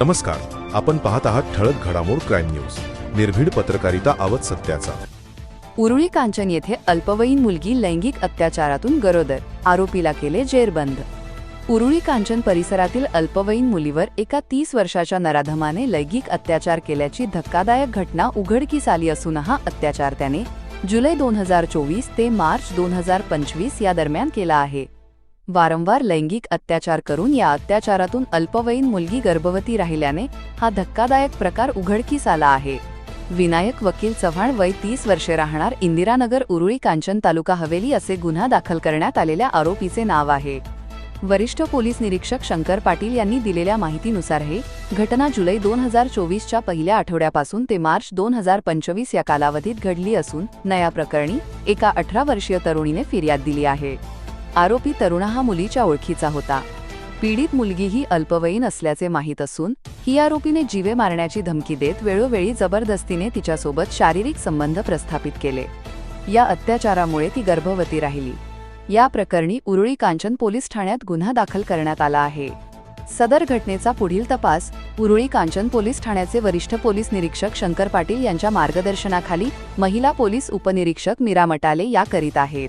नमस्कार. आपण पाहत आहात ठळक घडामोड क्राईम न्यूज. निर्भीड पत्रकारिता आवत सत्याचा. उरुळी कांचन येथे अल्पवयीन मुलगी लैंगिक अत्याचारातून गरोदर. आरोपीला केले जेरबंद. उरुळी कांचन परिसरातील अल्पवयीन मुलीवर एका तीस वर्षाच्या नराधमाने लैंगिक अत्याचार केल्याची धक्कादायक घटना उघडकीस आली असून हा अत्याचार त्याने जुलै दोन हजार चोवीस ते मार्च दोन हजार पंचवीस या दरम्यान केला आहे. वारंवार लैंगिक अत्याचार करून या अत्याचारातून अल्पवयीन मुलगी गर्भवती राहिल्याने हा धक्कादायक प्रकार उघडकीस आला आहे. विनायक वकील चव्हाण वय तीस वर्षे राहणार इंदिरानगर उरुळी कांचन तालुका हवेली असे गुन्हा दाखल करण्यात आलेल्या आरोपीचे नाव आहे. वरिष्ठ पोलीस निरीक्षक शंकर पाटील यांनी दिलेल्या माहितीनुसार हे घटना जुलै दोन हजार चोवीसच्या पहिल्या आठवड्यापासून ते मार्च दोन हजार पंचवीस या कालावधीत घडली असून नया प्रकरणी एका अठरा वर्षीय तरुणीने फिर्याद दिली आहे. आरोपी तरुणा हा मुलीच्या ओळखीचा होता. पीडित मुलगी ही अल्पवयीन असल्याचे माहीत असून ही आरोपीने जीवे मारण्याची धमकी देत वेळोवेळी जबरदस्तीने तिच्यासोबत शारीरिक संबंध प्रस्थापित केले. या अत्याचारामुळे ती गर्भवती राहिली. या प्रकरणी उरुळी कांचन पोलीस ठाण्यात गुन्हा दाखल करण्यात आला आहे. सदर घटनेचा पुढील तपास उरुळी कांचन पोलीस ठाण्याचे वरिष्ठ पोलीस निरीक्षक शंकर पाटील यांच्या मार्गदर्शनाखाली महिला पोलीस उपनिरीक्षक मीरा मटाले या करीत आहेत.